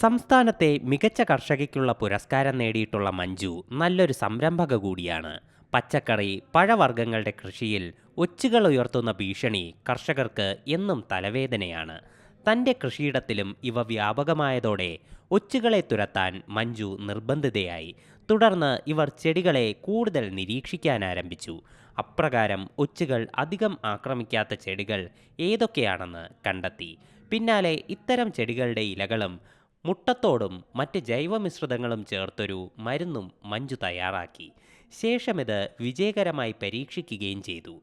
സംസ്ഥാനത്തെ മികച്ച കർഷകയ്ക്കുള്ള പുരസ്കാരം നേടിയിട്ടുള്ള മഞ്ജു നല്ലൊരു സംരംഭക കൂടിയാണ്. പച്ചക്കറി പഴവർഗങ്ങളുടെ കൃഷിയിൽ ഒച്ചുകൾ ഉയർത്തുന്ന ഭീഷണി കർഷകർക്ക് എന്നും തലവേദനയാണ്. തന്റെ കൃഷിയിടത്തിലും ഇവ വ്യാപകമായതോടെ ഒച്ചുകളെ തുരത്താൻ മഞ്ജു നിർബന്ധിതയായി. തുടർന്ന് ഇവർ ചെടികളെ കൂടുതൽ നിരീക്ഷിക്കാൻ ആരംഭിച്ചു. അപ്രകാരം ഒച്ചുകൾ അധികം ആക്രമിക്കാത്ത ചെടികൾ ഏതൊക്കെയാണെന്ന് കണ്ടെത്തി. പിന്നാലെ ഇത്തരം ചെടികളുടെ ഇലകളും മുട്ടത്തോടും മറ്റ് ജൈവമിശ്രിതങ്ങളും ചേർത്തൊരു മരുന്നും മഞ്ജു തയ്യാറാക്കി. ശേഷം ശേഷമിത് വിജയകരമായി പരീക്ഷിക്കുകയും ചെയ്തു.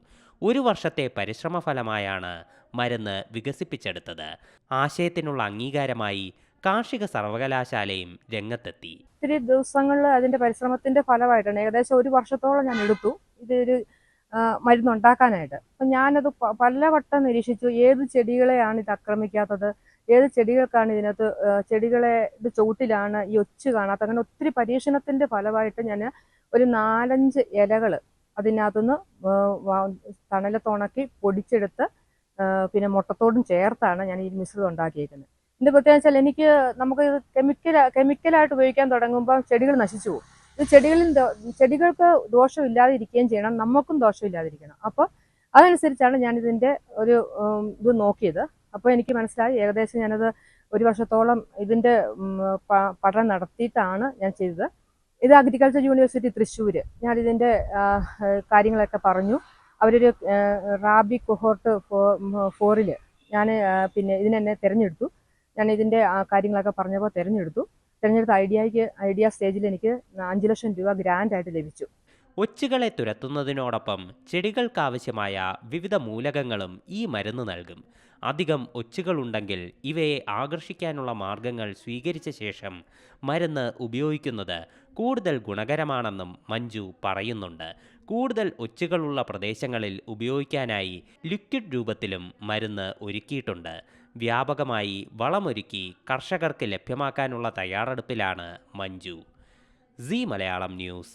ഒരു വർഷത്തെ പരിശ്രമഫലമായാണ് മരുന്ന് വികസിപ്പിച്ചെടുത്തത്. ആശയത്തിനുള്ള അംഗീകാരമായി കാർഷിക സർവകലാശാലയും രംഗത്തെത്തി. ഒത്തിരി ദിവസങ്ങളിൽ അതിന്റെ പരിശ്രമത്തിന്റെ ഫലമായിട്ടാണ് ഏകദേശം ഒരു വർഷത്തോളം ഞാൻ എടുത്തു. ഇതൊരു മരുന്നുണ്ടാക്കാനായിട്ട്. അപ്പം ഞാനത് പലവട്ടം നിരീക്ഷിച്ചു. ഏത് ചെടികളെയാണ് ഇത് ആക്രമിക്കാത്തത്? ഏത് ചെടികൾക്കാണ് ഇതിനകത്ത് ചെടികളെ ചുവട്ടിലാണ് ഈ ഒച്ച് കാണാത്ത അങ്ങനെ ഒത്തിരി പരീക്ഷണത്തിന്റെ ഫലമായിട്ട് ഞാൻ ഒരു നാലഞ്ച് ഇലകൾ അതിനകത്തുനിന്ന് തണലത്തുണക്കി പൊടിച്ചെടുത്ത് പിന്നെ മുട്ടത്തോടും ചേർത്താണ് ഞാൻ ഈ മിശ്രിതം ഉണ്ടാക്കിയിരിക്കുന്നത് ഇതിന്റെ പ്രത്യേകത വെച്ചാൽ എനിക്ക് നമുക്ക് കെമിക്കൽ കെമിക്കലായിട്ട് ഉപയോഗിക്കാൻ തുടങ്ങുമ്പോൾ ചെടികൾ നശിച്ചു പോകും. ഇത് ചെടികളിൽ ചെടികൾക്ക് ദോഷമില്ലാതെ ഇരിക്കുകയും ചെയ്യണം നമുക്കും ദോഷമില്ലാതിരിക്കണം. അപ്പോൾ അതനുസരിച്ചാണ് ഞാൻ ഇതിന്റെ ഒരു ഇത് നോക്കിയത്. അപ്പോൾ എനിക്ക് മനസ്സിലായി. ഏകദേശം ഞാനത് ഒരു വർഷത്തോളം ഇതിന്റെ പഠനം നടത്തിയിട്ടാണ് ഞാൻ ചെയ്തത്. ഇത് അഗ്രികൾച്ചർ യൂണിവേഴ്സിറ്റി തൃശ്ശൂർ ആ, കാര്യങ്ങളൊക്കെ പറഞ്ഞു. അവരൊരു റാബി കൊഹോർട്ട് ഫോറിൽ ഞാൻ പിന്നെ ഇതിനെന്നെ തിരഞ്ഞെടുത്തു. ഞാൻ ഇതിന്റെ കാര്യങ്ങളൊക്കെ പറഞ്ഞപ്പോൾ തിരഞ്ഞെടുത്തു. തിരഞ്ഞെടുത്ത ഐഡിയയ്ക്ക് ഐഡിയ സ്റ്റേജിൽ എനിക്ക് അഞ്ച് ലക്ഷം രൂപ ഗ്രാൻഡായിട്ട് ലഭിച്ചു. ഒച്ചുകളെ തുരത്തുന്നതിനോടൊപ്പം ചെടികൾക്കാവശ്യമായ വിവിധ മൂലകങ്ങളും ഈ മരുന്ന് നൽകും. അധികം ഒച്ചുകളുണ്ടെങ്കിൽ ഇവയെ ആകർഷിക്കാനുള്ള മാർഗങ്ങൾ സ്വീകരിച്ച ശേഷം മരുന്ന് ഉപയോഗിക്കുന്നത് കൂടുതൽ ഗുണകരമാണെന്നും മഞ്ജു പറയുന്നുണ്ട്. കൂടുതൽ ഒച്ചുകളുള്ള പ്രദേശങ്ങളിൽ ഉപയോഗിക്കാനായി ലിക്വിഡ് രൂപത്തിലും മരുന്ന് ഒരുക്കിയിട്ടുണ്ട്. വ്യാപകമായി വളമൊരുക്കി കർഷകർക്ക് ലഭ്യമാക്കാനുള്ള തയ്യാറെടുപ്പിലാണ് മഞ്ജു. Zee Malayalam news